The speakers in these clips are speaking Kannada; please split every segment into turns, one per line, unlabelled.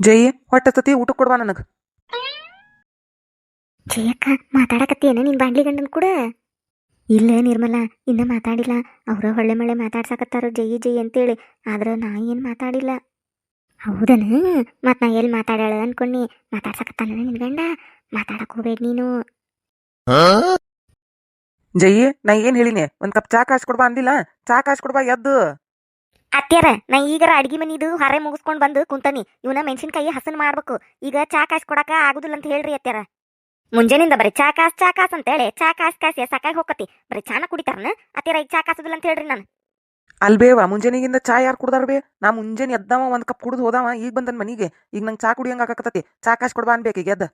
ಜೈ ಹೊಟ್ಟತತಿ ಊಟ ಕೊಡ್ವಾ ನನಗೆ.
ಜಯಕ್ಕ ಮಾತಾಡಕತ್ತೇನ ನಿನ್ ಬಾಂಡ್ಲಿ ಗಂಡನ್ ಕೂಡ? ಇಲ್ಲ ನಿರ್ಮಲ ಇನ್ನ ಮಾತಾಡಿಲ್ಲ. ಅವರ ಹೊಳ್ಳೆ ಮಳೆ ಮಾತಾಡ್ಸಾಕತ್ತಾರ ಜೈ ಜೈ ಅಂತೇಳಿ. ಆದ್ರ ನಾ ಏನ್ ಮಾತಾಡಿಲ್ಲ. ಹೌದನ? ಮತ್ ನಾ ಎಲ್ಲಿ ಮಾತಾಡ್ಯಾಳ ಅನ್ಕೊಂಡಿ ಮಾತಾಡ್ಸಕತ್ತಾನ ನಿನ್ ಗಂಡ? ಮಾತಾಡಕ್ ಹೋಗ್ಬೇಡ ನೀನು.
ಜೈ ನಾ ಏನ್ ಹೇಳಿನಿ? ಒಂದ್ ಕಪ್ ಚಾ ಕಾಸ್ ಕೊಡ್ಬಾ ಅಂದಿಲ್ಲ? ಚಾ ಕಾಸ್ ಕೊಡ್ಬಾ ಎದ್ದು?
ಅತ್ಯಾರ ನಾ ಈಗರ ಅಡ್ಗಿ ಮನಿದು ಹೊರೆ ಮುಗಿಸ್ಕೊಂಡು ಬಂದು ಕುಂತನಿ. ಇವನ ಮೆಣಸಿನಕಾಯಿ ಹಸನ್ ಮಾಡ್ಬೇಕು. ಈಗ ಚಾ ಕಾಸ್ ಕೊಡಕ ಆಗುದಿಲ್ಲ ಅಂತ ಹೇಳ್ರಿ ಅತ್ಯಾರ ಮುಂಜಾನಿಂದ ಬರೀ ಚಾ ಕಾಸ್ ಚಾ ಕಾಸ್ ಅಂತ ಹೇಳಿ ಚಾ ಕಾಸ್ ಕಾಸ್ ಸಾಕಾಗಿ ಹೋಗತಿ ಬರೀ ಚಾನ ಕುಡಿತಾರನ? ಅತ್ಯಾರ ಈಗ ಚಾ ಕಾಸುದಿಲ್ಲ ಅಂತ ಹೇಳ್ರಿ ನಾನು.
ಅಲ್ಬೇವ ಮುಂಜಾನೆಗಿಂದ ಚಾ ಯಾರು ಕುಡ್ದಾರ ಬೇ? ನಾ ಮುಂಜಾನೆ ಎದ್ದವ ಒಂದ್ ಕಪ್ ಕುಡ್ದು ಹೋದಾವ, ಈಗ ಬಂದನ್ ಮನಿಗೆ. ಈಗ ನಂಗೆ ಚಾ ಕುಡಿಯಂಗ ಆಕತ್ತತಿ ಚಾ ಕಾಸ್ ಕೊಡ್ಬಾ ಅನ್ಬೇಕು ಈಗ ಎದ್ದ.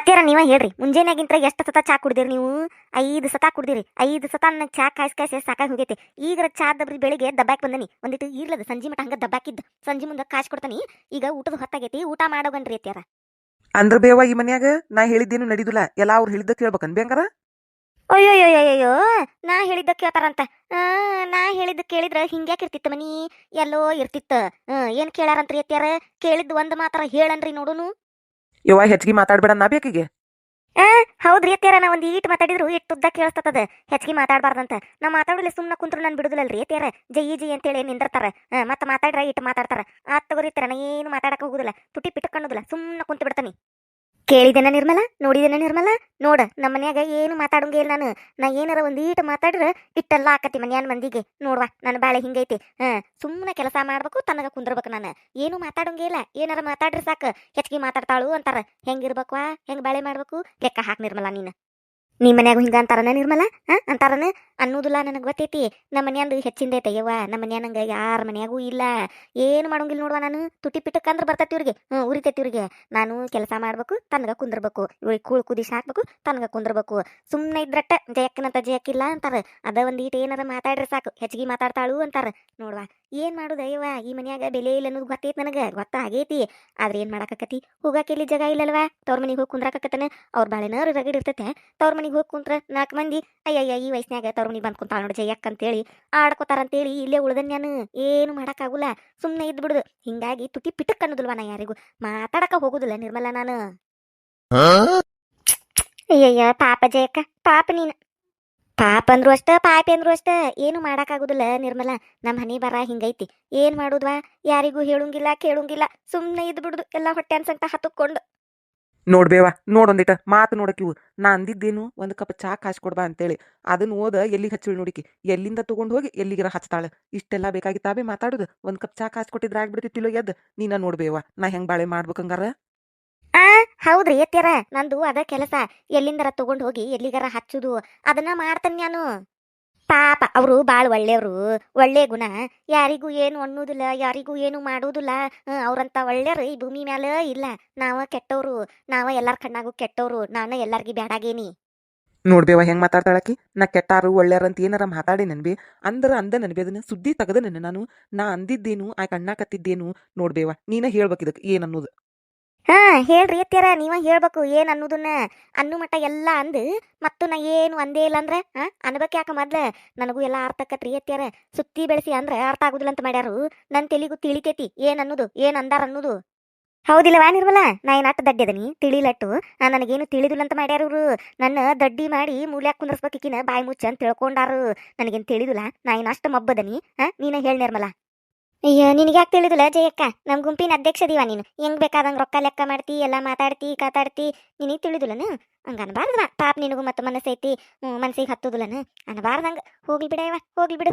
ಅತ್ಯಾರ ನೀವ ಹೇಳ್ರಿ. ಮುಂಜಾನೆಗಿಂತ ಎಷ್ಟು ಸತ ಚಾ ಕುಡ್ದಿರಿ ನೀವು? ಐದು ಸತ ಕುಡ್ದಿರಿ. ಐದು ಸತ ನನಗೆ ಚಾ ಕಾಯ್ಸ್ ಕಾಯ್ಸಿ ಸಾಕಾಗಿ ಹೋಗೈತಿ. ಈಗ ಚಾ ದಬ್ರಿ ಬೆಳಿಗ್ಗೆ ದಬ್ಬಾಕ್ ಬಂದನಿ. ಒಂದಿಟ್ಟು ಇರ್ಲದ ಸಂಜೆ ಮಟ್ಟ ಹಂಗ ದಬ್ಬಾಕಿದ್ದು. ಸಂಜೆ ಮುಂದೆ ಕಾಯ್ಸ್ ಕೊಡ್ತಾನಿ. ಈಗ ಊಟದ ಹೊತ್ತಾಗೈತಿ. ಊಟ ಮಾಡೋಗನ್ರಿ ಅತ್ಯಾರ
ಅಂದ್ರ ಬೇವ ಈ ಮನ್ಯಾಗ ನಾ ಹೇಳಿದ್ದೇನು ನಡೀದಿಲ್ಲ. ಎಲ್ಲಾ ಅವ್ರು ಹೇಳಿದ್ದ ಕೇಳ್ಬೇಕನ್ ಬೇಂಗಾರ
ಅಯ್ಯೋಯ್ಯೋಯ್ಯೋ ನಾ ಹೇಳಿದ್ದ ಕೇಳ್ತಾರಂತ. ಆ, ನಾ ಹೇಳಿದ್ದ ಕೇಳಿದ್ರ ಹಿಂಗ್ಯಾಕ್ ಇರ್ತಿತ್ತ ಮನಿ? ಎಲ್ಲೋ ಇರ್ತಿತ್ತ. ಏನ್ ಕೇಳಾರಂತ್ರಿ ಅತ್ಯಾರ ಕೇಳಿದ್ ಒಂದ್ ಮಾತ್ರ ಹೇಳನ್ರಿ ನೋಡುನು.
ಯವ್ವ ಹೆಚ್ಚಿಗೆ ಮಾತಾಡ್ಬೇಡ ನಾ ಬೇಕಿಗೆ?
ಆ ಹೌದ್ರಿ ಅತ್ಯಾರ ನಾ ಒಂದ್ ಈಟ್ ಮಾತಾಡಿದ್ರು ಇಟ್ಟು ಉದ್ದ ಕೇಳಿಸ್ತದ ಹೆಚ್ಚಿಗೆ ಮಾತಾಡಬಾರ್ದಂತ. ನಾ ಮಾತಾಡಲಿ ಸುಮ್ಮನೆ ಕುಂತ್ರು ನನ್ ಬಿಡುದಿಲ್ಲಲ್ರಿ ಅತ್ಯಾರ ಜೈ ಜೈ ಅಂತೇಳಿ ನಿಂದಿರ್ತಾರ. ಮತ್ತ ಮಾತಾಡ್ರ ಇಟ್ಟು ಮಾತಾಡ್ತಾರ. ಆತ್ ತಗೋರಿ ಅತ್ಯಾರ ನಾ ಏನು ಮಾತಾಡಕ್ಕೆ ಹೋಗುದಿಲ್ಲ. ತುಟಿ ಪಿಟ್ಟು ಸುಮ್ನ ಕುಂತ ಬಿಡ್ತಾನಿ ಕೇಳಿದೆನ ನಿರ್ಮಲ? ನೋಡಿದೆನ ನಿರ್ಮಲ? ನೋಡ, ನಮ್ಮ ಮನ್ಯಾಗ ಏನು ಮಾತಾಡೋಂಗಿಲ್ಲ ನಾನು. ನಾ ಏನಾರ ಒಂದ್ ಈಟ ಮಾತಾಡ್ರ ಇಟ್ಟೆಲ್ಲ ಆಕತಿ ಮನ್ಯಾನ ಮಂದಿಗೆ. ನೋಡ್ವಾ ನನ್ನ ಬಾಳೆ ಹಿಂಗೈತಿ. ಹಾ ಸುಮ್ಮನೆ ಕೆಲಸ ಮಾಡ್ಬೇಕು, ತನಗ ಕುಂದ್ರಬೇಕು ನಾನು. ಏನು ಮಾತಾಡೋಂಗಿಲ್ಲ ಇಲ್ಲ. ಏನಾರ ಮಾತಾಡ್ರಿ ಸಾಕು. ಹೆಚ್ಚಿಗೆ ಮಾತಾಡ್ತಾಳು ಅಂತಾರ. ಹೆಂಗಿರ್ಬೇಕ್ವಾ? ಹೆಂಗ್ ಬಾಳೆ ಮಾಡ್ಬೇಕು? ಲೆಕ್ಕ ಹಾಕ್ ನಿರ್ಮಲ ನೀನು. ನಿಮ್ಮ ಮನ್ಯಾಗ ಹಿಂಗ ಅಂತಾರನ ನಿರ್ಮಲ? ಅಂತಾರನ? ಅನ್ನೋದಿಲ್ಲ ನನಗೆ ಗೊತ್ತೈತಿ. ನಮ್ಮ ಮನ್ಯಾಂದು ಹೆಚ್ಚಿಂದೈತೆ ಯವ್ವ. ನಮ್ಮ ಮನ್ಯಾಗ ನಂಗೆ ಯಾರ ಮನ್ಯಾಗೂ ಇಲ್ಲ. ಏನು ಮಾಡೋಂಗಿಲ್ಲ ನೋಡುವ ನಾನು? ತುಟಿ ಪಿಟಕ್ಕಂದ್ರೆ ಬರ್ತೈತಿ ಇವ್ರಿಗೆ. ಹ್ಞೂ, ಉರಿತೈತಿ ಇವ್ರಿಗೆ. ನಾನು ಕೆಲಸ ಮಾಡ್ಬೇಕು, ತನಗ ಕುಂದಿರ್ಬೇಕು. ಇವ್ರಿಗೆ ಕೂಳು ಕುದಿಸಿ ಹಾಕ್ಬೇಕು ತನಗ ಕುಂದಿರ್ಬೇಕು. ಸುಮ್ಮನೆ ಇದ್ರಟ್ಟ ಜಯಕ್ಕನಂತ ಜಯಕ್ಕಿಲ್ಲ ಅಂತಾರ. ಅದ ಒಂದು ಏನಾರ ಮಾತಾಡ್ರಿ ಸಾಕು. ಹೆಚ್ಚಿಗೆ ಮಾತಾಡ್ತಾಳು ಅಂತಾರ. ನೋಡ್ವಾ. ಏನ್ ಮಾಡುದ ಅಯ್ಯವ ಈ ಮನ್ಯಾಗ ಬೆಲೆ ಇಲ್ಲ ಅನ್ನೋದು ಗೊತ್ತೈತಿ ನನಗೆ. ಗೊತ್ತಾಗೈತಿ ಆದ್ರೆ ಏನ್ ಮಾಡಾಕತಿ ಹೋಗಾಕ ಇಲ್ಲಿ ಜಾಗ ಇಲ್ಲಲ್ವಾ? ತವ್ರ ಮನಿಗೆ ಹೋಗಿ ಕುಂದ್ರಾಕತ್ತನ ಅವ್ರ ಬಾಳೆನ ರಗಡ್ ಇರ್ತೈತೆ. ತವ್ರ ಮನಿಗೆ ಹೋಗಿ ಕುಂತ್ರ ನಾಲ್ಕು ಮಂದಿ ಅಯ್ಯಯ್ಯ ಈ ವಯಸ್ಸಿನಾಗ ತವ್ರ ಮನಿಗೆ ಬಂದ್ ಕುಂತಾಳ ನೋಡಿ ಜಯಕ್ಕ ಅಂತೇಳಿ ಹೇಳಿ ಇಲ್ಲೇ ಉಳ್ದನ್ ನಾನು ಏನು ಮಾಡಕ್ಕಾಗುಲ್ಲ ಸುಮ್ಮನೆ ಇದ್ ಬಿಡುದು ಹಿಂಗಾಗಿ ತುಟಿ ಪಿಟಕ್ ಅನ್ನೋದಿಲ್ವ ನಾ ಯಾರಿಗೂ? ಮಾತಾಡಕ ಹೋಗುದಿಲ್ಲ ನಿರ್ಮಲ ನಾನು. ಅಯ್ಯಯ್ಯ ಪಾಪ ಜಯಕ್ಕ. ಪಾಪ ನೀನು. ಪಾಪ ಅಂದ್ರು ಅಷ್ಟ ಪಾಪಿ ಅಂದ್ರು ಅಷ್ಟ. ಏನು ಮಾಡಕ್ಕಾಗುದಿಲ್ಲ ನಿರ್ಮಲ ನಮ್ಮ ಹನಿ ಬರ ಹಿಂಗೈತಿ. ಏನ್ ಮಾಡುದ್ವಾ? ಯಾರಿಗೂ ಹೇಳೋಂಗಿಲ್ಲ, ಕೇಳೋಂಗಿಲ್ಲ. ಸುಮ್ಮನೆ ಇದ್ ಬಿಡುದು ಎಲ್ಲ ಹೊಟ್ಟೆ ಅನ್ಸಂತ ಹತ್ತುಕೊಂಡು
ನೋಡ್ಬೇವ, ನೋಡೊಂದಿಟ, ಮಾತು ನೋಡಕಿವು ನಾ ಅಂದಿದ್ದೇನು, ಒಂದು ಕಪ್ ಚಾ ಕಾಸ್ ಕೊಡ್ಬಾ ಅಂತೇಳಿ. ಅದನ್ನ ಓದ, ಎಲ್ಲಿಗೆ ಹಚ್ಚಿಳು ನೋಡಿಕಿ. ಎಲ್ಲಿಂದ ತಗೊಂಡ್ ಹೋಗಿ, ಎಲ್ಲಿಗರ ಹಚ್ತಾಳ. ಇಷ್ಟೆಲ್ಲ ಬೇಕಾಗಿತ್ತಾವೆ ಮಾತಾಡುದು. ಒಂದು ಕಪ್ ಚಾ ಕಾಸ್ ಕೊಟ್ಟಿದ್ರೆ ಆಗ್ಬಿಡ್ತಿತ್ತಿಲ್ಲೋ ಎದ್ದು ನೀನ ನೋಡ್ಬೇವಾ, ನಾ ಹೆಂಗ್ ಬಾಳೆ ಮಾಡ್ಬೇಕಂಗಾರ?
ಆ, ಹೌದ್ರಿ ಎತ್ತ್ಯಾರ ನಂದು ಅದ ಕೆಲಸ. ಎಲ್ಲಿಂದರ ತಗೊಂಡ್ ಹೋಗಿ ಎಲ್ಲಿಗಾರ ಹಚ್ಚುದು, ಅದನ್ನ ಮಾಡ್ತೇನೆ ನಾನು. ಪಾಪ, ಅವರು ಬಾಳ ಒಳ್ಳೆಯವರು ಒಳ್ಳೆ ಗುಣ. ಯಾರಿಗೂ ಏನು ಅನ್ನೋದಿಲ್ಲ, ಯಾರಿಗೂ ಏನು ಮಾಡೋದಿಲ್ಲ ಅವ್ರಂತ ಒಳ್ಳೆಯರು ಈ ಭೂಮಿ ಮ್ಯಾಲ ಇಲ್ಲ. ನಾವ ಕೆಟ್ಟವರು, ನಾವ ಎಲ್ಲಾರ ಕಣ್ಣಾಗು ಕೆಟ್ಟವ್ರು, ನಾನು ಎಲ್ಲಾರ್ಗಿ ಬ್ಯಾಡಾಗೇನಿ.
ನೋಡ್ಬೇವ ಹೆಂಗ್ ಮಾತಾಡ್ತಾಳಕಿ ನಾ ಕೆಟ್ಟಾರು ಒಳ್ಳೆಯರು ಅಂತ ಏನಾರ ಮಾತಾಡಿ ನನ್ಬಿ. ಅಂದ್ರ ಅಂದ ನನ್ಬಿ ಅದನ್ನ, ಸುದ್ದಿ ತೆಗೆದ ನಾನು. ನಾ ಅಂದಿದ್ದೇನು ಆ ಕಣ್ಣಾಕತ್ತಿದ್ದೇನು ನೋಡ್ಬೇವ ನೀನ ಏನ್ ಅನ್ನೋದು.
ಹಾ, ಹೇಳ್ರಿ ಅತ್ಯಾರ ನೀವ ಹೇಳ್ಬೇಕು ಏನ್ ಅನ್ನೋದನ್ನ. ಅನ್ನು ಮಟ್ಟ ಎಲ್ಲ ಅಂದು, ಮತ್ತು ನಾ ಏನು ಅಂದೇ ಇಲ್ಲ ಅಂದ್ರೆ ಹಾ ಅನ್ಬೇಕು ಯಾಕ ಮೊದ್ಲ? ನನಗೂ ಎಲ್ಲ ಅರ್ಥ ಆಕತ್ರಿ ಸುತ್ತಿ ಬೆಳೆಸಿ ಅಂದ್ರೆ ಅರ್ಥ ಆಗುದಿಲ್ಲ ಅಂತ ಮಾಡ್ಯಾರು. ನನ್ ತೆಲಿಗೂ ತಿಳಿತೈತಿ ಏನ್ ಅನ್ನೋದು, ಏನ್ ಅಂದಾರ ಅನ್ನೋದು. ಹೌದಿಲ್ಲವಾ ನಿರ್ಮಲ, ನಾ ಏನ್ ಅಟ್ಟ ದಡ್ಡಿದನಿ ತಿಳಿಲಟ್ಟು. ನನಗೇನು ತಿಳಿದಿಲ್ಲ ಅಂತ ಮಾಡ್ಯಾರ ನನ್ನ ದಡ್ಡಿ ಮಾಡಿ ಮೂಲ್ಯಾಕ ಕುಂದರ್ಸ್ಬೇಕಿನ ಬಾಯಿ ಮುಚ್ಚ ಅಂತ ತಿಳ್ಕೊಂಡಾರು. ನನಗೇನು ತಿಳಿದಿಲ್ಲ, ನಾ ಏನ್ ಅಷ್ಟ ಮಬ್ಬದನಿ ಹಾ ನೀನ ಹೇಳ್ ನಿರ್ಮಲ. ಅಯ್ಯೋ, ನಿನಗೆ ಯಾಕೆ ತಿಳಿದಿಲ್ಲ ಜಯಕ್ಕ? ನಮ್ಮ ಗುಂಪಿನ ಅಧ್ಯಕ್ಷ ದೀವ ನೀನು. ಹೆಂಗ್ ಬೇಕಾದಂಗೆ ರೊಕ್ಕ ಲೆಕ್ಕ ಮಾಡ್ತಿ, ಎಲ್ಲ ಮಾತಾಡ್ತಿ, ಕಾತಾಡ್ತಿ, ನಿನಗೆ ತಿಳಿದಿಲ್ಲನ? ಹಂಗ ಅನ್ಬಾರ್ದ ಪಾಪ ನಿನಗೂ ಮತ್ತೆ ಮನಸ್ಸೈತಿ ಮನಸ್ಸಿಗೆ ಹತ್ತುದಿಲ್ಲನ? ಅನ್ಬಾರ್ದಂಗ ಹೋಗ್ಲಿ ಬಿಡವ ಹೋಗ್ಲಿ ಬಿಡು.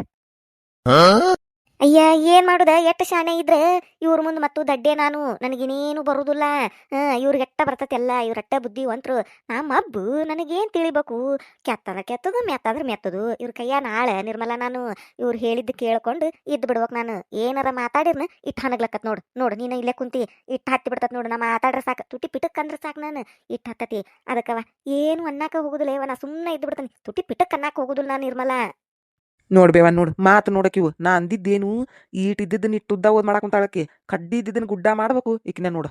ಅಯ್ಯ, ಏನ್ ಮಾಡುದ? ಎಷ್ಟ ಶಾಣೆ ಇದ್ರೆ? ಇವ್ರ ಮುಂದೆ ಮತ್ತು ದಡ್ಡೆ ನಾನು. ನನಗಿನೇನು ಬರುದಿಲ್ಲ. ಇವ್ರಿಗೆ ಎಟ್ಟ ಬರ್ತತಿ ಎಲ್ಲ. ಬುದ್ಧಿ ಒಂತರು ನಾ ಮಬ್ಬು ನನಗೇನ್ ತಿಳಿಬೇಕು? ಕೆತ್ತದ ಕೆತ್ತದ ಮೆತ್ತದ್ರ ಮೆತ್ತದು ಇವ್ರ ಕೈಯ ನಾಳೆ ನಿರ್ಮಲ ನಾನು. ಇವ್ರು ಹೇಳಿದ್ದು ಕೇಳ್ಕೊಂಡು ಇದ್ದು ಬಿಡ್ಬೇಕು ನಾನು. ಏನಾರ ಮಾತಾಡಿರ್ನ, ಇಟ್ಟು ಹಣಗ್ಲಕ್ಕತ್ ನೋಡು. ನೋಡು, ನೀನು ಇಲ್ಲೇ ಕುಂತಿ. ಇಟ್ಟು ಹತ್ತಿ ಬಿಡ್ತತ್ ನೋಡು. ನಾ ಮಾತಾಡ್ರೆ ಸಾಕು. ತುಟಿ ಪಿಟಕ್ ಅಂದ್ರೆ ಸಾಕು ನಾನು. ಇಟ್ಟು ಹತ್ತತಿ. ಅದಕ್ಕವ ಏನು ಅನ್ನಾಕ ಹೋಗುದಿಲ್ಲ. ನಾ ಸುಮ್ಮನೆ ಇದ್ದು ಬಿಡ್ತಾನೆ. ತುಟಿ ಪಿಟಕ್ ಅನ್ನಾಕ ಹೋಗುದಿಲ್ಲ ನಾನು ನಿರ್ಮಲ.
ನೋಡ್ಬೇವ ನೋಡು, ಮಾತು ನೋಡಕಿವು ನಾ ಅಂದಿದ್ದೇನು ಈಟ್ ಇದ್ದಿದ್ದನ್ನ ಇಟ್ಟುದ್ದ ಓದ್ ಮಾಡಕ್ ಕಡ್ಡಿ ಇದ್ದಿದ್ದನ್ನ ಗುಡ್ಡ ಮಾಡ್ಬೇಕು ಈಕಿನ ನೋಡು.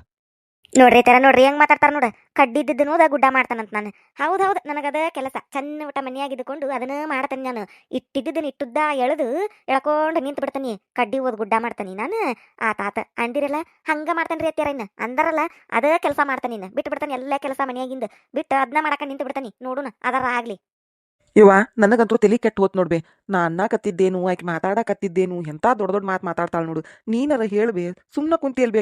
ನೋಡ್ರಿ ತರ ನೋಡ್ರಿ, ಹೆಂಗ್ ಮಾತಾಡ್ತಾರ ನೋಡ. ಕಡ್ಡಿದ್ದನ್ನು ಅದ ಗುಡ್ಡ ಮಾಡ್ತಾನಂತ ನಾನು. ಹೌದ್ ಹೌದ್, ನನಗದ ಕೆಲಸ. ಚೆನ್ನ ಊಟ ಮನ್ಯಾಗ ಇದ್ಕೊಂಡು ಅದನ್ನ ಮಾಡ್ತಾನೆ ನಾನು. ಇಟ್ಟಿದ್ದನ್ನ ಇಟ್ಟುದ್ದ ಎಳೆದು ಎಳ್ಕೊಂಡು ನಿಂತ್ ಬಿಡ್ತಾನಿ ಕಡ್ಡಿ ಓದ್ ಗುಡ್ಡ ಮಾಡ್ತಾನಿ ನಾನು. ಆ ತಾತ, ಅಂದಿರಲ್ಲ ಹಂಗ ಮಾಡ್ತಾನ್ರಿ ಅತ್ಯಾರ ಇನ್ನ. ಅಂದರಲ್ಲ ಅದ ಕೆಲಸ ಮಾಡ್ತಾನೆ ಬಿಟ್ಟು ಬಿಡ್ತಾನೆ ಎಲ್ಲ ಕೆಲಸ ಮನೆಯಾಗಿಂದ. ಬಿಟ್ಟು ಅದನ್ನ ಮಾಡಕ ನಿಂತು ಬಿಡ್ತಾನಿ ನೋಡೋಣ ಅದರ ಆಗ್ಲಿ.
ಇವ ನನಗಂತೂ ತಲೆ ಕೆಟ್ಟ ಹೋತ್ ನೋಡ್ಬೆ. ನಾ ಅನ್ನಕತ್ತಿದ್ದೇನು, ಆಕಿ ಮಾತಾಡಕತ್ತಿದ್ದೇನು, ಎಂತ ದೊಡ್ಡ ದೊಡ್ಡ ಮಾತು ಮಾತಾಡ್ತಾಳ ನೋಡು. ನೀನರ ಹೇಳ್ಬೆ ಸುಮ್ಮನೆ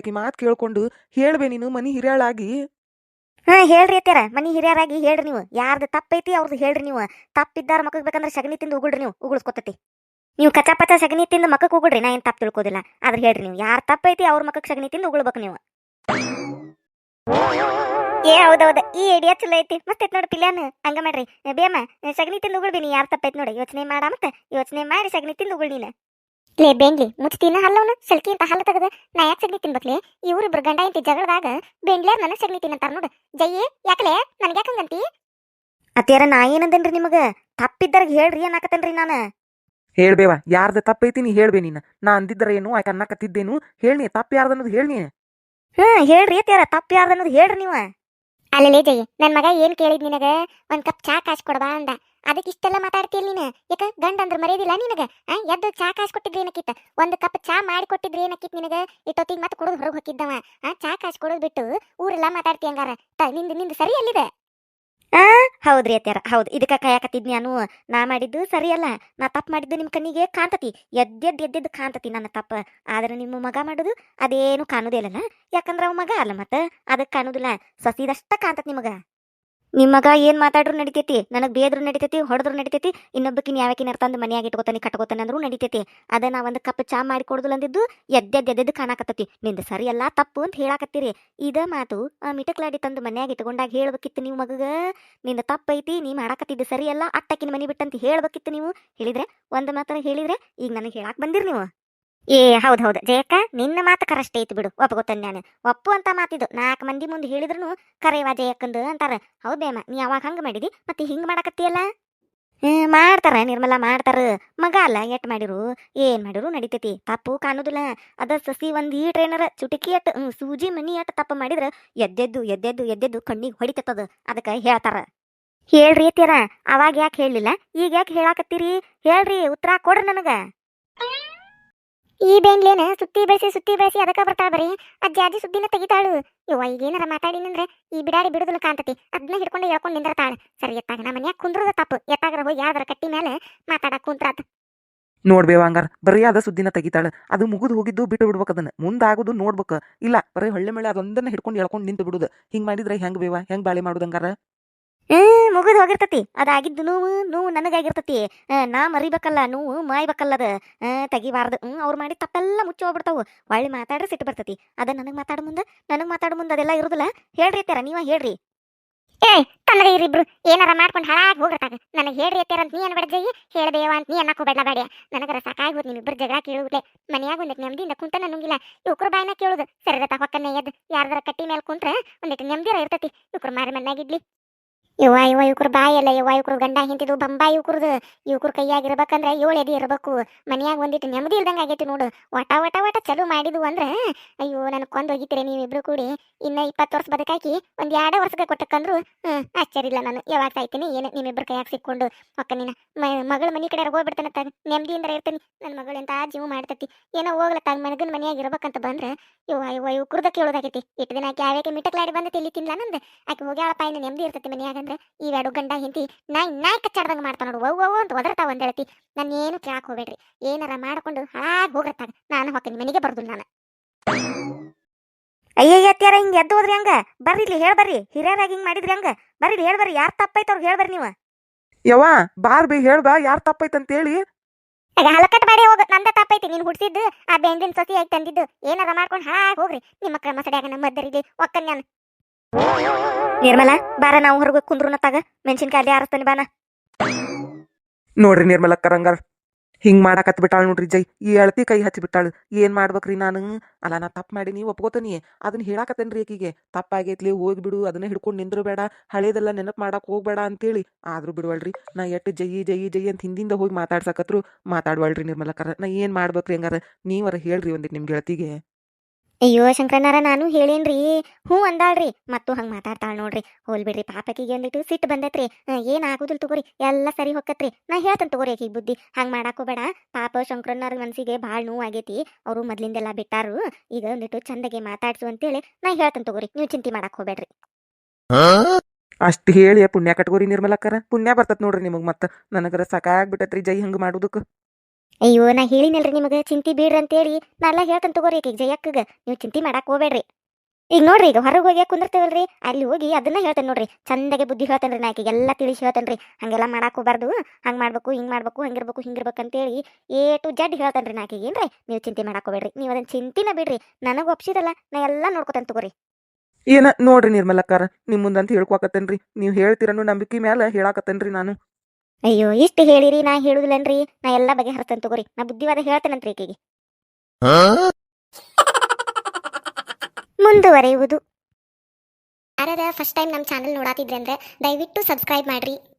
ಈ ಮಾತು ಕೇಳ್ಕೊಂಡು, ಹೇಳ್ಬೆ ನೀನು ಮನಿ ಹಿರಿಯಾಳಾಗಿ.
ಹಾ, ಹೇಳ್ರಿ ಅತ್ಯಾರ ಮನಿ ಹಿರಿಯರಾಗಿ ಹೇಳ್ರಿ ನೀವು. ಯಾರ್ದು ತಪ್ಪೈತಿ ಅವ್ರದ್ದು ಹೇಳ್ರಿ ನೀವು. ತಪ್ಪಿದ್ದಾರ ಮಕ್ಕಳಿಗೆ ಬೇಕಂದ್ರೆ ಸಗಣಿ ತಿಂದು ಉಗುಳ್ರಿ ನೀವು, ಉಗುಳ್ಸ್ಕೊತತಿ. ನೀವು ಕಚ್ಚಾ ಪಚ್ಚ ಸಗಣಿ ತಿಂದು ಮಕ್ಕಕ್ಕೆ ಉಗುಳ್ರಿ, ನಾ ಏನು ತಪ್ಪು ತಿಳ್ಕೋದಿಲ್ಲ. ಆದ್ರೆ ಹೇಳ್ರಿ ನೀವು, ಯಾರು ತಪ್ಪೈತಿ ಅವ್ರ ಮಕ್ಕಕ್ಕೆ ಸಗಣಿ ತಿಂದು ಉಗುಳ್ಬೇಕು ನೀವು. ಏ ಹೌದೌದು. ಈ ಐಡಿಯಾ ಚಲೋ ಐತಿ. ಮತ್ತೈತ್ ನೋಡಿ ಪಿಲ್ಯಾನ ಹಂಗ ಮಾಡ್ರಿ. ಬೇಮ ಸಗಣಿ ತಿಂದು ಉಗುಳ್ಬಿ ನೀ ಯಾರು ತಪ್ಪೈತಿ ನೋಡಿ. ಯೋಚನೆ ಮಾಡ ಮತ್ತೆ ಯೋಚನೆ ಮಾಡಿ ಸಗಣಿ ತಿಂದು ಉಗುಳ್ ನೀನು. ಲೇ ಬೆಂಗ್ಲಿ ಮುಚ್ತೀನ ಹಲ್ಲವನ ಸಲ್ಕಿ ಅಂತ ಹಲ್ಲ ತೆಗದ. ನಾ ಯಾಕೆ ಸಗಣಿ ತಿನ್ಬೇಕ್ಲಿ? ಇವ್ರಿಬ್ರು ಗಂಡ ಇಂತಿ ಜಗಳದಾಗ ಬೆಂಗ್ಲಿಯಾರ್ ನನ್ನ ಸಗಣಿ ತಿನ್ನಂತಾರ ನೋಡು. ಜಯ್ಯಿ ಯಾಕಲೆ? ನನ್ಗೆ ಯಾಕಂಗಂತಿ ಅತ್ಯಾರ ನಾ ಏನಂದೇನ್ರಿ ನಿಮಗ? ತಪ್ಪಿದ್ದರ್ಗ ಹೇಳ್ರಿ ಅನ್ನಕತ್ತೇನ್ರಿ ನಾನು.
ಹೇಳ್ಬೇವ ಯಾರ್ದ ತಪ್ಪೈತಿ ನೀ ನೀನ ನೀನು. ನಾ ಅಂದಿದ್ದರ ಏನು ಆಕೆ ಅನ್ನಕತ್ತಿದ್ದೇನು? ಹೇಳ್ನಿ ತಪ್ಪು ಯಾರ್ದನ್ನೋದು ಹೇಳ್ನಿ
ಹ್ಮ್ ಹೇಳ್ರಿ ಅತ್ಯಾರ ತಪ್ಪು ಯಾರ್ದನ್ನೋದು ಹೇಳ್ರಿ ನೀವು. ಅಲ್ಲಲೇ ಜಯ ನನ್ ಮಗ ಏನ್ ಕೇಳಿದ್ ನಿನಗ? ಒಂದ್ ಕಪ್ ಚಾ ಕಾಸ್ ಕೊಡ್ಬಾ ಅಂದ. ಅದಕ್ಕೆ ಇಷ್ಟೆಲ್ಲ ಮಾತಾಡ್ತೀಯಲ್ಲ ನೀನು? ಯಾಕ ಗಂಡ ಅಂದ್ರೆ ಮರ್ಯಾದಿಲ್ಲ ನಿನಗ? ಆ, ಎದ್ದು ಚಾ ಕಾಸ್ ಕೊಟ್ಟಿದ್ರಿ ಏನಕ್ಕಿತ್ತ ಒಂದ್ ಕಪ್ ಚಾ ಮಾಡಿ ಕೊಟ್ಟಿದ್ರಿ ಏನಕ್ಕಿತ್ ನಿನಗ? ಇಟ್ಟೊತ್ತಿಗೆ ಮತ್ತೆ ಕುಡಿದು ಹೊರಗೆ ಹೋಗಿದ್ದವ. ಚಾ ಕಾಸ್ ಕೊಡೋದ್ ಬಿಟ್ಟು ಊರೆಲ್ಲ ಮಾತಾಡ್ತಿ ಹಂಗಾರ? ತ- ನಿಂದು ನಿಂದು ಸರಿ ಅಲ್ಲಿದೆ ಆ? ಹೌದ್ರಿ ಅತ್ಯಾರ ಹೌದು. ಇದಕ್ಕ ಕಾಯಕತ್ತಿದ್ ನಾನು ನಾ ಮಾಡಿದ್ದು ಸರಿಯಲ್ಲ. ನಾ ತಪ್ಪು ಮಾಡಿದ್ದು ನಿಮ್ ಕಣ್ಣಿಗೆ ಕಾಣ್ತತಿ. ಎದ್ದೆದ್ದು ಎದ್ದೆದ್ದು ಕಾಣ್ತತಿ ನನ್ನ ತಪ್ಪ. ಆದ್ರೆ ನಿಮ್ಮ ಮಗ ಮಾಡುದು ಅದೇನು ಕಾಣುದೇ ಇಲ್ಲಲ್ಲ. ಯಾಕಂದ್ರ ಅವ ಮಗ ಅಲ್ಲ ಮತ್ತ? ಅದಕ್ಕೆ ಕಾಣುದಿಲ್ಲ. ಸಸಿದಷ್ಟ ಕಾಣ್ತತಿ ನಿಮಗ. ನಿಮ್ಮ ಮಗ ಏನ್ ಮಾತಾಡ್ರು ನಡಿತೈತಿ? ನನಗ್ ಬೇದ್ರು ನಡಿತೈತಿ, ಹೊಡೆದ್ರು ನಡಿತೈತಿ ಇನ್ನೊಬ್ಬಕಿನ ಯಾವಕಿನ ತಂದು ಮನ್ಯಾಗ ಇಟ್ಕೋತಾನೆ, ಕಟ್ಕೋತಾನೆ ಅಂದ್ರೂ ನಡಿತೈತಿ. ಅದ ನಾ ಒಂದ್ ಕಪ್ ಚಾ ಮಾಡಿ ಕೊಡುದಿಲ್ಲ ಅಂದಿದ್ದು ಎದ್ದೆದ್ದು ಎದ್ದೆದ್ದು ಕಾಣಕತ್ತತಿ ಸರಿ ಎಲ್ಲ ತಪ್ಪು ಅಂತ ಹೇಳಾಕತ್ತೀರಿ. ಇದ ಮಾತು ಆ ಮಿಟಕ್ಲಾಡಿ ತಂದು ಮನ್ಯಾಗ ಇಟ್ಕೊಂಡಾಗ ಹೇಳ್ಬೇಕಿತ್ತು ನೀವು ಮಗಗ. ನಿಂದ ತಪ್ಪೈತಿ, ನೀ ಮಾಡಾಕತ್ತಿದ್ದು ಸರಿಯಲ್ಲ ಅಟ್ಟಕಿನ ಮನೆ ಬಿಟ್ಟಂತ ಹೇಳ್ಬೇಕಿತ್ತು ನೀವು. ಹೇಳಿದ್ರೆ, ಒಂದ್ ಮಾತ್ರ ಹೇಳಿದ್ರೆ, ಈಗ ನನಗೆ ಹೇಳಾಕ್ ಬಂದಿರ್ ನೀವು. ಏ, ಹೌದು ಹೌದು. ಜಯಕ್ಕ, ನಿನ್ನ ಮಾತು ಕರಷ್ಟೇ ಐತಿ ಬಿಡು. ಒಪ್ಕೋತಾನೆ ನಾನು. ಒಪ್ಪು ಅಂತ ಮಾತಿದ್ದು ನಾಲ್ಕು ಮಂದಿ ಮುಂದೆ ಹೇಳಿದ್ರು ಕರೆವಾ ಜಯಕ್ಕಂದು ಅಂತಾರ. ಹೌದೇಮ್ಮ ನೀ ಅವಾಗ ಹಂಗ ಮಾಡಿದಿ? ಮತ್ತೆ ಹಿಂಗ್ ಮಾಡಕತ್ತೀಯಲ್ಲ? ಮಾಡ್ತಾರ ನಿರ್ಮಲಾ, ಮಾಡ್ತಾರ. ಮಗ ಅಲ್ಲ, ಎಟ್ ಮಾಡಿರು? ಏನ್ ಮಾಡಿರು ನಡಿತೈತಿ. ತಪ್ಪು ಕಾಣುದಿಲ್ಲ. ಅದ ಸಸಿ ಒಂದ್ ಈ ಟ್ರೈನರ್ ಚುಟಕಿ ಅಟ್ ಸೂಜಿ ಮನಿ ಅಟ್ ತಪ್ಪು ಮಾಡಿದ್ರ ಎದ್ದೆದ್ದು ಎದ್ದೆದ್ದು ಎದ್ದೆದ್ದು ಕಣ್ಣಿಗೆ ಹೊಡಿತದ ಅದಕ್ಕ ಹೇಳ್ತಾರ. ಹೇಳ್ರಿ ಅತ್ತೀರ ಅವಾಗ ಯಾಕೆ ಹೇಳಿಲ್ಲ ಈಗ ಯಾಕೆ ಹೇಳಾಕತ್ತೀರಿ? ಹೇಳ್ರಿ, ಉತ್ತರ ಕೊಡ್ರಿ ನನಗ. ಈ ಬೆಂಗ್ಲೇನ ಸುತ್ತಿ ಬೆಳೆಸಿ ಸುತ್ತಿ ಬೆಳೆಸಿ ಅದಕ್ಕ ಬರ್ತಾಳ ಬರೀ. ಅಜ್ಜಿ ಅಜ್ಜಿ ಸುದ್ದಿನ ತೆಗಿತಾಳು. ಇವ ಈಗ ಏನಾರ ಮಾತಾಡಿನಂದ್ರೆ ಈ ಬಿಡಾರಿ ಬಿಡುದಿಲ್ಲ ಕಾಂತತಿ ಅದನ್ನ ಹಿಡ್ಕೊಂಡು ಹೇಳ್ಕೊಂಡು ನಿಂದಿರ್ತಾಳ. ಸರಿ, ಎತ್ತಾಗ. ನಮ್ಮ ಮನ್ಯಾಗ ಕುಂದ್ರದ ತಪ್ಪು. ಎತ್ತಾಗ್ರ ಹೋಗಿ ಯಾವ್ದಾರ ಕಟ್ಟಿ ಮೇಲೆ ಮಾತಾಡಕ್ ಕುಂತ್ರಾತ.
ನೋಡ್ಬೇವ ಹಂಗಾರ. ಬರೀ ಅದ ಸುದ್ದಿನ ತೆಗಿತಾಳ. ಅದು ಮುಗಿದು ಹೋಗಿದ್ದು ಬಿಟ್ಟು ಬಿಡ್ಬೇಕು ಅದನ್ನ. ಮುಂದಾಗೋದು ನೋಡ್ಬೇಕು. ಇಲ್ಲ, ಬರೀ ಹೊಳ್ಳೆ ಮಳೆ ಅದೊಂದನ್ನ ಹಿಡ್ಕೊಂಡು ಹೇಳ್ಕೊಂಡು ನಿಂತು ಬಿಡುದು. ಹಿಂಗ್ ಮಾಡಿದ್ರೆ ಹೆಂಗ್ ಬೇವಾ? ಹೆಂಗ್ ಬಾಳೆ ಮಾಡುದು ಹಂಗಾರ?
ಹ್ಮ್ ಮುಗಿದ್ ಹೋಗಿರ್ತತಿ. ಅದಾಗಿದ್ದು ನೋವು ನೋವು ನನಗಾಗಿರ್ತತಿ. ನಾ ಮರಿಬೇಕಲ್ಲ ನೋವು ಮಾಯ್ಬೇಕಲ್ಲದ ಆ, ತೆಗಿಬಾರ್ದು. ಹ್ಮ್ ಅವ್ರು ಮಾಡಿ ತಪ್ಪೆಲ್ಲ ಮುಚ್ಚಿ ಹೋಗ್ಬಿಡ್ತಾವು ಹೊಳ್ಳಿ ಮಾತಾಡ್ರೆ ಸಿಟ್ಟು ಬರ್ತತಿ. ಅದ ನನಗೆ ಮಾತಾಡ ಮುಂದ ನನಗೆ ಮಾತಾಡ ಮುಂದ ಅದೆಲ್ಲ ಇರೋದಿಲ್ಲ. ಹೇಳ್ರಿ ಅತ್ತಾರ ನೀವ ಹೇಳ್ರಿ. ಏ ತಂದ್ರೆ ಇರಿಬ್ರು ಏನಾರ ಮಾಡ್ಕೊಂಡು ಹಾಳಾಗಿ ಹೋಗ್ರತಾಗ ನನಗೆ ಹೇಳ್ರಿ ಅತ್ತಾರ ಅಂತ ನೀ ಅನ್ಬೇಡ ಜೈ ಹೇಳ್ದೇವ ಅಂತ ನೀ ಅನ್ನಕ್ಕೂ ಬೇಡ ಬೇಡ ನನಗರ ಸಾಕಾಗಿ ಹೋದ್ ನಿಮ್ಮಿಬ್ಬರು ಜಗಳ ಕೇಳುವುದೇ ಮನೆಯಾಗ ಒಂದಿಟ್ಟು ನೆಮ್ಮದಿಯಿಂದ ಕುಂತ ನುಂಗಿಲ್ಲ. ಇವ್ರ ಬಾಯ್ನ ಕೇಳುದು. ಸರಿದತ್ತ ಹೊಕ್ಕನ್ನ ಎದ್ದು ಯಾರ್ದಾರ ಕಟ್ಟಿ ಮೇಲೆ ಕುಂತ್ರೆ ಒಂದಿಟ್ಟು ನೆಮ್ಮದಿರ ಇರ್ತತಿ. ಇವ್ರ ಮಾರಿ ಮನ್ಯಾಗಿಡ್ಲಿ ಯವ್ವ ಇವ ಇವ್ರ ಬಾಯಿ ಅಲ್ಲ, ಯವ್ವ ಇವ್ರ ಗಂಡ ಹಿಂತಿದು ಬಂಬಾಯಿ ಇವ್ರದ್ದು ಇವ್ರ ಕೈಯಾಗಿರ್ಬೇಕಂದ್ರೆ ಏಳು ಎದಿ ಇರಬೇಕು. ಮನ್ಯಾಗ ಒಂದಿಟ್ಟು ನೆಮ್ಮದಿ ಇಲ್ದಂಗೆ ಆಗೈತಿ ನೋಡು. ವಟ ವಟ ವಟ ಚಲೋ ಮಾಡಿದ್ವು ಅಂದ್ರೆ, ಅಯ್ಯೋ, ನನಗೆ ಕೊಂದು ಹೋಗಿತೀರಿ ನೀವಿಬ್ರು ಕೂಡಿ. ಇನ್ನ ಇಪ್ಪತ್ತು ವರ್ಷ ಬದುಕಾಕಿ ಒಂದ್ ಎರಡು ವರ್ಷಕ್ಕೆ ಕೊಟ್ಟಕ್ಕಂದ್ರು ಆಶ್ಚರ್ಯ ಇಲ್ಲ ನಾನು. ಯಾವಾಗ ಸಾಯ್ತೀನಿ, ಏನು ನಿಮ್ಮಿಬ್ರು ಕೈಯಾಗ ಸಿಕ್ಕೊಂಡು. ಒಕ್ಕ ಮ, ಮಗಳ ಮನಿ ಕಡೆ ಹೋಗ್ಬಿಡ್ತಾನೆ ತಾಗ ನೆಮ್ಮದಿಯಿಂದ ಇರ್ತೀನಿ. ನನ್ನ ಮಗಳು ಎಂತ ಜೀವ ಮಾಡ್ತತಿ. ಏನೋ ಹೋಗ್ಲ ತಾಗ ಮನಗನ್ ಮನ್ಯಾಗ ಇರ್ಬೇಕಂತ ಬಂದ್ರೆ ಇವ ಇವ ಇವ್ ಕುರ್ದಕ್ಕೆ ಕೇಳೋದಾಗೈತಿ. ಇಟ್ಟು ದಿನ ಆಕೆ ಯಾವ್ಯಾಕೆ ಮಿಟಕ್ಲಾಡಿ ಬಂದ ಇಲ್ಲಿ ತಿನ್ಲ ನಂದು. ಆಕೆ ಹೋಗ್ಯಾಳಪ್ಪ, ಇನ್ನು ನೆಮ್ಮದಿ ಇರ್ತೈತಿ ಮನ್ಯಾಗ ಅಂದ್ರೆ ಈ ಎರಡು ಗಂಡ ಹಿಂತಿ ನಾಯಿ ನಾಯಿ ಕಚ್ಚಾಡ್ದಂಗೆ ಮಾಡ್ತಾ ನೋಡು. ಅವ್ವ ಓ ಅಂತ ಒದರ್ತಾವ ಅಂತ ಹೇಳ್ತಿ. ನಾನು ಏನು ಕೇಳಕ್ ಹೋಗ್ಬೇಡ್ರಿ. ಏನಾರ ಮಾಡ್ಕೊಂಡು ಹಾಗೆ ಹೋಗಿರ್ತಾಗ ನಾನು ಹೋಗ್ತೀನಿ ಮನೆಗೆ ಬರ್ದಿಲ್ಲ ನಾನು. ಅಯ್ಯಯ್ಯ ಅತ್ಯಾರ ಹಿಂಗೆ ಎದ್ದು ಹೋದ್ರಿ ಹಂಗ? ಬರ್ರಿ ಇಲ್ಲಿ ಹೇಳ್ಬರ್ರಿ ಹಿರಿಯರಾಗಿ ಹಿಂಗೆ ಮಾಡಿದ್ರಿ ಹಂಗ? ಬರ್ರಿ ಇಲ್ಲಿ ಹೇಳ್ಬರ್ರಿ ಯಾರು ತಪ್ಪೈತೆ ಅವ್ರಿಗೆ ಹೇಳ್ಬರ್ರಿ ನೀವು?
ಯವ್ವ ಬಾರ್ ಬಿ ಹೇಳ್ಬಾ ಯಾರ್ ಅಂತ
ಹೇಳಿ. ಹಲಕಟ್ ಮಾಡಿ ಹೋಗ. ನಂದ ತಪ್ಪೈತಿ. ನೀನು ಹುಡ್ಸಿದ್ದು ಆ ಬೆಂದಿನ ಸೊಸಿ ಆಗಿ ತಂದಿದ್ದು. ಏನಾರ ಮಾಡ್ಕೊಂಡು ಹಾಗೆ ಹೋಗ್ರಿ. ನಿಮ್ಮ ಮಕ್ಕಳ ಮಸಡ್ಯಾಗ ನಮ್ಮ ಮದ್ದರಿಗೆ ಒಕ್ಕನ್ಯಾನ ನಿರ್ಮಲ, ಬಾರ ನಾವು ಹೊರಗೆ ಕುಂದ್ರು ತಾಗ. ಮೆಣಸಿನ್ಕಾಯಿ ಅಲ್ಲಿ ಬಾನ.
ನೋಡ್ರಿ ನಿರ್ಮಲ ಹಂಗಾರ ಹಿಂಗ್ ಮಾಡಾಕತ್ ಬಿಟ್ಟಾಳ ನೋಡ್ರಿ ಜೈ. ಈ ಅಳತಿ ಕೈ ಹಚ್ಚಿ ಬಿಟ್ಟಾಳು. ಏನ್ ಮಾಡ್ಬೇಕ್ರಿ ನಾನು? ಅಲ್ಲ, ನಾ ತಪ್ಪು ಮಾಡೀನಿ ಒಪ್ಕೋತೀನಿ. ಅದನ್ನ ಹೇಳಾಕತ್ತೇನ್ರಿ ಆಕಿಗೆ ತಪ್ಪಾಗೈತ್ಲಿ ಹೋಗ್ಬಿಡು ಅದನ್ನ ಹಿಡ್ಕೊಂಡು ನಿಂದ್ರು ಬೇಡ ಹಳೇದೆಲ್ಲ ನೆನಪು ಮಾಡಕ್ ಹೋಗ್ಬೇಡ ಅಂತೇಳಿ. ಆದ್ರೂ ಬಿಡುವಳ್ರಿ, ನಾ ಎಟ್ಟು ಜೈ ಜೈ ಜೈ ಅಂತ ಹಿಂದಿಂದ ಹೋಗಿ ಮಾತಾಡ್ಸಕತ್ರು ಮಾತಾಡ್ವಾಳ್ರಿ ನಿರ್ಮಲಕ್ಕರ ನಾ ಏನ್ ಮಾಡ್ಬೇಕ್ರಿ ಹಂಗಾರ? ನೀವರ ಹೇಳ್ರಿ ಒಂದಿಟ್ಟು ನಿಮ್ ಗೆಳತಿಗೆ
ಅಯ್ಯೋ ಶಂಕರಣ್ಣಾರ ನಾನು ಹೇಳೇನ್ರಿ? ಹ್ಞೂ ಅಂದಾಳ್ರಿ. ಮತ್ತು ಹಂಗೆ ಮಾತಾಡ್ತಾಳ ನೋಡ್ರಿ. ಹೋಲ್ ಬಿಡ್ರಿ ಪಾಪಕಿಗೆ ಒಂದಿಟ್ಟು ಸಿಟ್ಟು ಬಂದೈತ್ರಿ. ಏನು ಆಗುದಿಲ್ಲ ತಗೋರಿ ಎಲ್ಲ ಸರಿ ಹೊಕ್ಕತ್ರಿ. ನಾ ಹೇಳ್ತೇನೆ ತಗೋರಿ ಆಕಿಗೆ ಬುದ್ಧಿ. ಹಂಗೆ ಮಾಡಾಕೋಬೇಡ ಪಾಪ ಶಂಕರನಾರ ಮನಸ್ಸಿಗೆ ಭಾಳ ನೋವು ಆಗೈತಿ ಅವರು ಮೊದ್ಲಿಂದೆಲ್ಲ ಬಿಟ್ಟಾರು. ಈಗ ಒಂದಿಟ್ಟು ಚಂದಗೆ ಮಾತಾಡ್ಸು ಅಂತೇಳಿ ನಾ ಹೇಳ್ತೇನೆ ತಗೋರಿ. ನೀವು ಚಿಂತೆ ಮಾಡಕ್ ಹೋಗ್ಬೇಡ್ರಿ.
ಅಷ್ಟು ಹೇಳಿ ಪುಣ್ಯ ಕಟ್ಕೋರಿ ನಿರ್ಮಲಕ್ಕರ. ಪುಣ್ಯ ಬರ್ತತ್ ನೋಡ್ರಿ ನಿಮಗೆ ಮತ್ತೆ. ನನಗರ ಸಾಕಾಗ್ಬಿಟ್ಟತ್ರಿ ಜೈ ಹಂಗೆ ಮಾಡೋದಕ್ಕೆ
ಅಯ್ಯೋ, ನಾ ಹೇಳಿನಲ್ರಿ ನಿಮಗೆ, ಚಿಂತೆ ಬೀಡ್ರಿ ಅಂತೇಳಿ. ನಾ ಎಲ್ಲ ಹೇಳ್ತೇನೆ ತಗೋರಿ ಈಗ ಜಯಕ್ಕಗ. ನೀವು ಚಿಂತೆ ಮಾಡಾಕ್ ಹೋಗ್ಬೇಡ್ರಿ. ಈಗ ನೋಡ್ರಿ, ಈಗ ಹೊರಗೆ ಹೋಗಿ ಕುಂದಿರ್ತೇವಲ್ರಿ? ಅಲ್ಲಿ ಹೋಗಿ ಅದನ್ನ ಹೇಳ್ತೇನೆ ನೋಡ್ರಿ. ಚಂದಗೆ ಬುದ್ಧಿ ಹೇಳ್ತೇನೆ ಆಕಿಗೆ ಎಲ್ಲ ತಿಳಿಸಿ ಹೇಳ್ತೇನೆ ಹಂಗೆಲ್ಲ ಮಾಡಕ್ ಹೋಗ್ಬಾರ್ದು. ಹಂಗೆ ಮಾಡ್ಬೇಕು, ಹಿಂಗೆ ಮಾಡ್ಬೇಕು, ಹಂಗಿರ್ಬೇಕು, ಹಿಂಗಿರ್ಬೇಕು ಅಂತೇಳಿ ಏ ಟು ಜಡ್ ಹೇಳ್ತೇನೆ ರೀ ನಾ ಆಕಿಗೆ ಏನ್ರಿ? ನೀವು ಚಿಂತೆ ಮಾಡಾಕ ಹೋಗ್ಬೇಡ್ರಿ. ನೀವು ಅದನ್ನ ಚಿಂತಿನ ಬಿಡ್ರಿ. ನನಗೆ ಒಪ್ಸಿರಲ್ಲ ನಾ ಎಲ್ಲ ನೋಡ್ಕೊತೇನೆ ತಗೋರಿ.
ಏನ, ನೋಡ್ರಿ ನಿರ್ಮಲಕ್ಕಾರ ನಿಮ್ಮ ಮುಂದಂತ ಹೇಳ್ಕೊಕತ್ತೇನ್ರಿ. ನೀವು ಹೇಳ್ತಿರನು ನಂಬಿಕೆ ಮ್ಯಾಲ ಹೇಳಾಕತ್ತೇನ್ರಿ ನಾನು.
ಅಯ್ಯೋ ಇಷ್ಟು ಹೇಳಿರಿ ನಾ ಹೇಳುದಿಲ್ಲನ್ರಿ? ನಾ ಎಲ್ಲ ಬಗೆಹರಿಸ್ತೇನೆ ತಗೋರಿ. ನಾ ಬುದ್ಧಿವಾದ ಹೇಳ್ತೇನಂತ್ರಿ ಈಕೆಗೆ. ಮುಂದುವರೆಯುವುದು. ಯಾರ್ಯಾರ ಫಸ್ಟ್ ಟೈಮ್ ನಮ್ಮ ಚಾನಲ್ ನೋಡಾತಿದ್ರೆ ಅಂದ್ರೆ ದಯವಿಟ್ಟು ಸಬ್ಸ್ಕ್ರೈಬ್ ಮಾಡ್ರಿ.